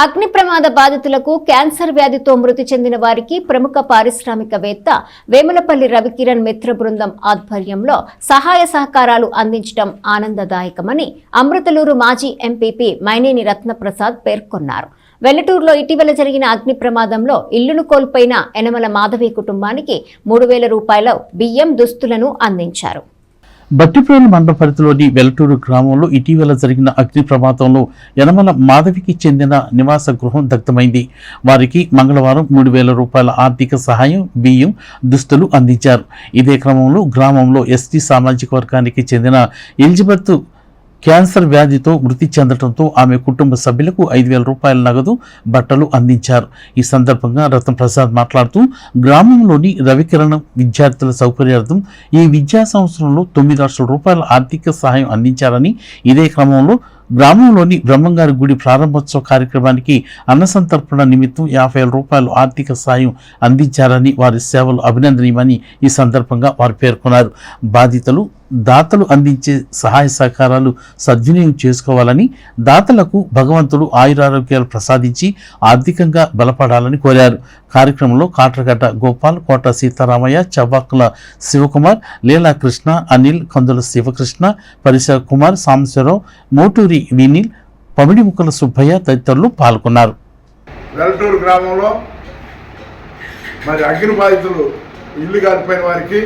అగ్ని ప్రమాద బాధితులకు క్యాన్సర్ వ్యాధితో మృతి చెందిన వారికి ప్రముఖ పారిశ్రామికవేత్త వేములపల్లి రవికిరణ్ మిత్ర బృందం ఆధ్వర్యంలో సహాయ సహకారాలు అందించడం ఆనందదాయకమని అమృతలూరు మాజీ ఎంపీపీ మైనేని రత్నప్రసాద్ పేర్కొన్నారు. వెల్లటూరులో ఇటీవల జరిగిన అగ్ని ప్రమాదంలో ఇల్లును కోల్పోయిన యనమల మాధవి కుటుంబానికి మూడు వేల రూపాయల బియ్యం దుస్తులను అందించారు. బట్టిప్రోలు మండల పరిధిలోని వెలటూరు గ్రామంలో ఇటీవల జరిగిన అగ్ని ప్రమాదంలో యనమల మాధవికి చెందిన నివాస గృహం దగ్ధమైంది. వారికి మంగళవారం మూడు వేల రూపాయల ఆర్థిక సహాయం బియ్యం దుస్తులు అందించారు. ఇదే క్రమంలో గ్రామంలో ఎస్టీ సామాజిక వర్గానికి చెందిన ఎలిజబెత్ క్యాన్సర్ వ్యాధితో మృతి చెందడంతో ఆమె కుటుంబ సభ్యులకు ఐదు వేల రూపాయల నగదు బట్టలు అందించారు. ఈ సందర్భంగా రతన్ ప్రసాద్ మాట్లాడుతూ గ్రామంలోని రవికిరణ విద్యార్థుల సౌకర్యార్థం ఈ విద్యా సంవత్సరంలో తొమ్మిది లక్షల రూపాయల ఆర్థిక సహాయం అందించారని ఇదే క్రమంలో గ్రామంలోని బ్రహ్మంగారి గుడి ప్రారంభోత్సవ కార్యక్రమానికి అన్నసంతర్పణ నిమిత్తం యాభై వేల రూపాయలు ఆర్థిక సాయం అందించారని వారి సేవలు అభినందనీయమని ఈ సందర్భంగా వారు పేర్కొన్నారు. బాధితులు దాతలు అందించే సహాయ సహకారాలు సద్వినియోగం చేసుకోవాలని దాతలకు భగవంతుడు ఆయురారోగ్యాలు ప్రసాదించి ఆర్థికంగా బలపడాలని కోరారు. కార్యక్రమంలో కాట్రగడ్డ గోపాల్ కోట సీతారామయ్య చవ్వాకుల శివకుమార్ లీలా కృష్ణ అనిల్ కందుల శివకృష్ణ పరిసర కుమార్ సాంబశివరావు మోటూరి వినీల్ పమిడిముక్కల సుబ్బయ్య తదితరులు పాల్గొన్నారు. వెల్టూరు గ్రామంలో మరి అగ్ని బాధితులు ఇల్లు కాలిపోయిన వారికి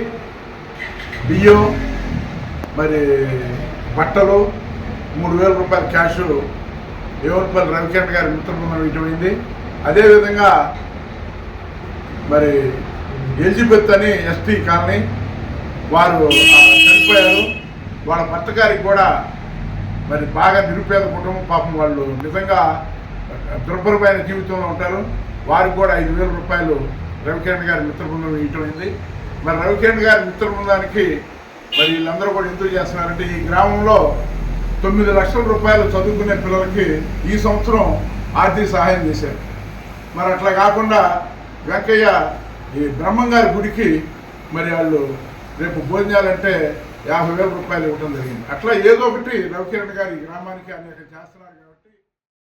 బియ్యం మరి బట్టలు మూడు వేల రూపాయల క్యాష్ ఏవర్పల్లి రవికిరణ్ గారి మిత్రబృందం ఇటువంటి అదేవిధంగా మరి ఎలిజబెత్ అని ఎస్టీ కాలనీ వారు చనిపోయారు. వాళ్ళ భర్త గారికి కూడా మరి బాగా నిరుపేద కుటుంబం పాపం వాళ్ళు నిజంగా దుర్భరమైన జీవితంలో ఉంటారు. వారికి కూడా ఐదు వేల రూపాయలు రవికిరణ్ గారి మిత్ర బృందం ఇవ్వటమైంది మరి రవికిరణ్ గారి మిత్ర బృందానికి మరి వీళ్ళందరూ కూడా ఎందుకు చేస్తున్నారంటే ఈ గ్రామంలో తొమ్మిది లక్షల రూపాయలు చదువుకునే పిల్లలకి ఈ సంవత్సరం ఆర్థిక సహాయం చేశారు. మరి అట్లా కాకుండా వెంకయ్య ఈ బ్రహ్మంగారి గుడికి మరి వాళ్ళు రేపు భోజనాలంటే యాభై వేల రూపాయలు ఇవ్వడం జరిగింది. అట్లా ఏదో ఒకటి రవికిరణ్ గారి గ్రామానికి అనేక చేస్తున్నారు